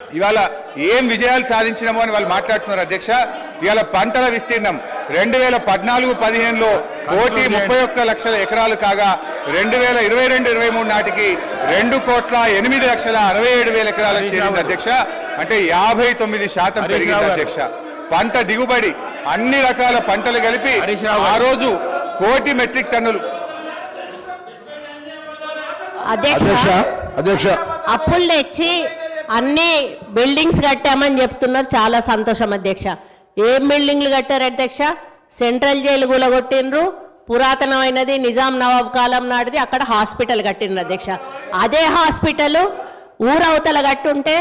ఇవాళ ఏం విజయాలు సాధించినామో అని వాళ్ళు మాట్లాడుతున్నారు అధ్యక్ష. ఇవాళ పంటల విస్తీర్ణం రెండు వేల పద్నాలుగు పదిహేనులో కోటి ముప్పై ఒక్క లక్షల ఎకరాలు కాగా రెండు వేల ఇరవై రెండు ఇరవై మూడు నాటికి రెండు కోట్ల ఎనిమిది లక్షల అరవై ఏడు వేల ఎకరాలకు చేరింది అధ్యక్ష. అంటే యాభై తొమ్మిది శాతం పెరిగింది. అధ్యక్ష. పంట దిగుబడి అన్ని రకాల పంటలు కలిపి. ఆ రోజు కోటి మెట్రిక్ టన్నులు. అధ్యక్ష అధ్యక్ష అధ్యక్ష. అప్పులు తెచ్చి అన్ని బిల్డింగ్స్ కట్టామని చెప్తున్నారు. చాలా సంతోషం అధ్యక్ష. ఏం బిల్డింగ్లు కట్టారు అధ్యక్ష? సెంట్రల్ జైలు కూలగొట్టిండ్రు పురాతనమైనది నిజాం నవాబ్ కాలం నాటిది. అక్కడ హాస్పిటల్ కట్టిండ్రు అధ్యక్ష. అదే హాస్పిటల్ ఊరవతల కట్టుంటే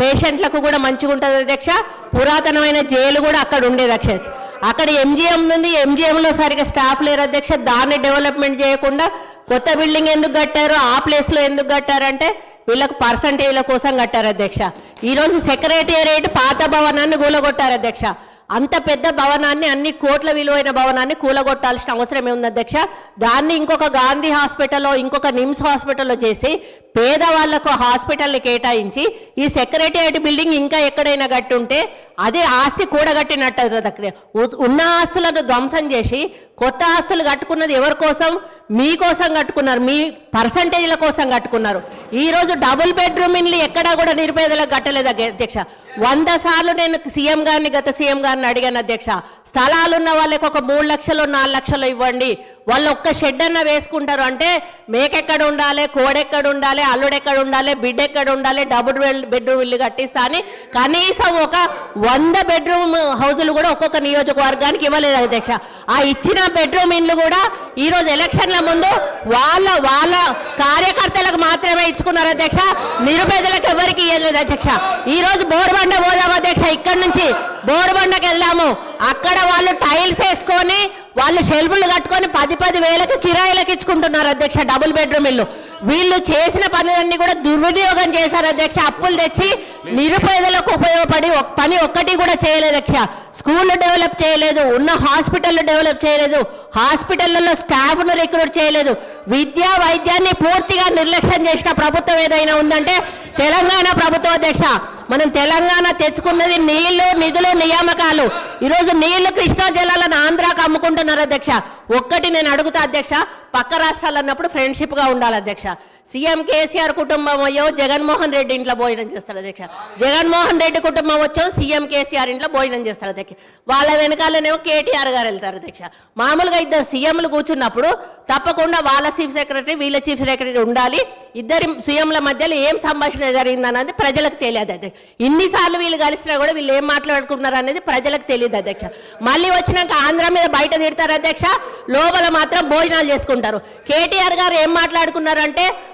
పేషెంట్లకు కూడా మంచిగా ఉంటుంది అధ్యక్ష. పురాతనమైన జైలు కూడా అక్కడ ఉండేది అధ్యక్ష అక్కడ ఎంజిఎం ఉంది. ఎంజిఎంలో సరిగా స్టాఫ్ లేరు అధ్యక్ష. దాన్ని డెవలప్మెంట్ చేయకుండా కొత్త బిల్డింగ్ ఎందుకు కట్టారు? ఆ ప్లేస్లో ఎందుకు కట్టారంటే వీళ్ళకు పర్సంటేజ్ల కోసం కట్టారు అధ్యక్ష. ఈరోజు సెక్రటేరియట్ పాత భవనాన్ని కూలగొట్టారు అధ్యక్ష. అంత పెద్ద భవనాన్ని అన్ని కోట్ల విలువైన భవనాన్ని కూలగొట్టాల్సిన అవసరం ఏముంది అధ్యక్ష? దాన్ని ఇంకొక గాంధీ హాస్పిటల్లో ఇంకొక నిమ్స్ హాస్పిటల్లో చేసి పేదవాళ్ళకు హాస్పిటల్ని కేటాయించి ఈ సెక్రటేరియట్ బిల్డింగ్ ఇంకా ఎక్కడైనా కట్టుంటే అదే ఆస్తి కూడగట్టినట్టు ఉన్న ఆస్తులను ధ్వంసం చేసి కొత్త ఆస్తులు కట్టుకున్నది ఎవరి కోసం? మీకోసం కట్టుకున్నారు మీ పర్సంటేజ్ల కోసం కట్టుకున్నారు. ఈరోజు డబుల్ బెడ్రూమ్ ఇండ్లు ఎక్కడా కూడా నిరుపేదలకు కట్టలేదు అధ్యక్ష. వంద సార్లు నేను సీఎం గారిని గత సీఎం గారిని అడిగాను అధ్యక్ష. స్థలాలు ఉన్న వాళ్ళకి ఒక మూడు లక్షలు నాలుగు లక్షలు ఇవ్వండి. వాళ్ళు ఒక్క షెడ్ అన్న వేసుకుంటారు. అంటే మేకెక్కడ ఉండాలి కోడెక్కడ ఉండాలి అల్లుడెక్కడ ఉండాలి బిడ్డ ఎక్కడ ఉండాలి డబుల్ బెడ్రూమ్ ఇల్లు కట్టిస్తా అని కనీసం ఒక వంద బెడ్రూమ్ హౌజులు కూడా ఒక్కొక్క నియోజకవర్గానికి ఇవ్వలేదు అధ్యక్ష. ఆ ఇచ్చిన బెడ్రూమ్ ఇల్లు కూడా ఈరోజు ఎలక్షన్ల ముందు వాళ్ళ వాళ్ళ కార్యకర్తలకు మాత్రమే ఇచ్చుకున్నారు అధ్యక్ష. నిరుపేదలకు ఎవరికి ఇవ్వలేదు అధ్యక్ష. ఈరోజు బోర్బండ పోదాం అధ్యక్ష. ఇక్కడ నుంచి బోరుబండకి వెళ్ళాము అక్కడ వాళ్ళు టైల్స్ వేసుకొని వాళ్ళు షెల్ఫ్లు కట్టుకొని పది పది వేలకు కిరాయిలకు ఇచ్చుకుంటున్నారు అధ్యక్ష డబుల్ బెడ్రూమ్ ఇల్లు. వీళ్ళు చేసిన పనులన్నీ కూడా దుర్వినియోగం చేశారు అధ్యక్ష. అప్పులు తెచ్చి నిరుపేదలకు ఉపయోగపడి పని ఒక్కటి కూడా చేయలేదు అధ్యక్ష. స్కూళ్ళు డెవలప్ చేయలేదు ఉన్న హాస్పిటల్ డెవలప్ చేయలేదు హాస్పిటళ్ళలో స్టాఫ్ను రిక్రూట్ చేయలేదు. విద్యా వైద్యాన్ని పూర్తిగా నిర్లక్ష్యం చేసిన ప్రభుత్వం ఏదైనా ఉందంటే తెలంగాణ ప్రభుత్వ అధ్యక్ష. మనం తెలంగాణ తెచ్చుకున్నది నీళ్ళు నిధులు నియామకాలు. ఈరోజు నీళ్ళు కృష్ణా జలాలను ఆంధ్రాకు అమ్ముకుంటున్నారు అధ్యక్ష. ఒక్కటి నేను అడుగుతా అధ్యక్ష పక్క రాష్ట్రాలు అన్నప్పుడు ఫ్రెండ్షిప్గా ఉండాలి అధ్యక్ష. సీఎం కేసీఆర్ కుటుంబం అయ్యో జగన్మోహన్ రెడ్డి ఇంట్లో భోజనం చేస్తారు అధ్యక్ష. జగన్మోహన్ రెడ్డి కుటుంబం వచ్చో సీఎం కేసీఆర్ ఇంట్లో భోజనం చేస్తారు అధ్యక్ష. వాళ్ళ వెనకాలనేమో కేటీఆర్ గారు వెళ్తారు అధ్యక్ష. మామూలుగా ఇద్దరు సీఎంలు కూర్చున్నప్పుడు తప్పకుండా వాళ్ళ చీఫ్ సెక్రటరీ వీళ్ళ చీఫ్ సెక్రటరీ ఉండాలి. ఇద్దరి సీఎంల మధ్యలో ఏం సంభాషణ జరిగిందన్నది ప్రజలకు తెలియదు అధ్యక్ష. ఇన్నిసార్లు వీళ్ళు కలిసినా కూడా వీళ్ళు ఏం మాట్లాడుకున్నారు అనేది ప్రజలకు తెలియదు అధ్యక్ష. మళ్ళీ వచ్చినాక ఆంధ్ర మీద బయట తిడతారు అధ్యక్ష. లోపల మాత్రం భోజనాలు చేసుకుంటారు. కేటీఆర్ గారు ఏం మాట్లాడుకున్నారంటే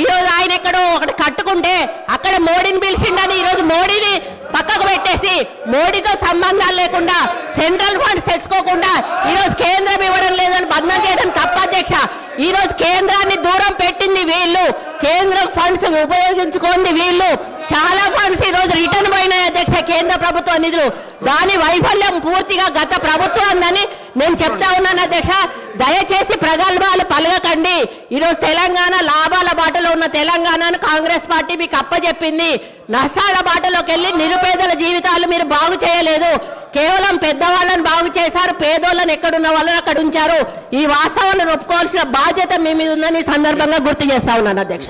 ఈ రోజు ఆయన ఎక్కడో ఒకటి కట్టుకుంటే అక్కడ మోడీని పిలిచిండని ఈ రోజు మోడీని పక్కకు పెట్టేసి మోడీతో సంబంధాలు లేకుండా సెంట్రల్ ఫండ్స్ తెచ్చుకోకుండా ఈరోజు కేంద్రం ఇవ్వడం లేదని బంధం చేయడం తప్ప అధ్యక్ష. ఈ రోజు కేంద్రాన్ని దూరం పెట్టింది వీళ్ళు. కేంద్రం ఫండ్స్ ఉపయోగించుకోండి వీళ్ళు. చాలా ఫండ్స్ ఈ రోజు రిటర్న్ పోయినాయి అధ్యక్ష కేంద్ర ప్రభుత్వ నిధులు. దాని వైఫల్యం పూర్తిగా గత ప్రభుత్వం నేను చెప్తా ఉన్నాను అధ్యక్ష. దయచేసి ప్రగల్భాలు పలగకండి ఈరోజు తెలంగాణ లాభాల ఉన్న తెలంగాణను కాంగ్రెస్ పార్టీ మీకు అప్పజెప్పింది. నష్టాల బాటలోకి వెళ్ళి నిరుపేదల జీవితాలు మీరు బాగు చేయలేదు. కేవలం పెద్దవాళ్ళని బాగు చేశారు పేదోళ్ళని ఎక్కడున్న వాళ్ళని అక్కడ ఉంచారు. ఈ వాస్తవాలను ఒప్పుకోవాల్సిన బాధ్యత మీ మీద ఉందని సందర్భంగా గుర్తు చేస్తా ఉన్నాను అధ్యక్ష.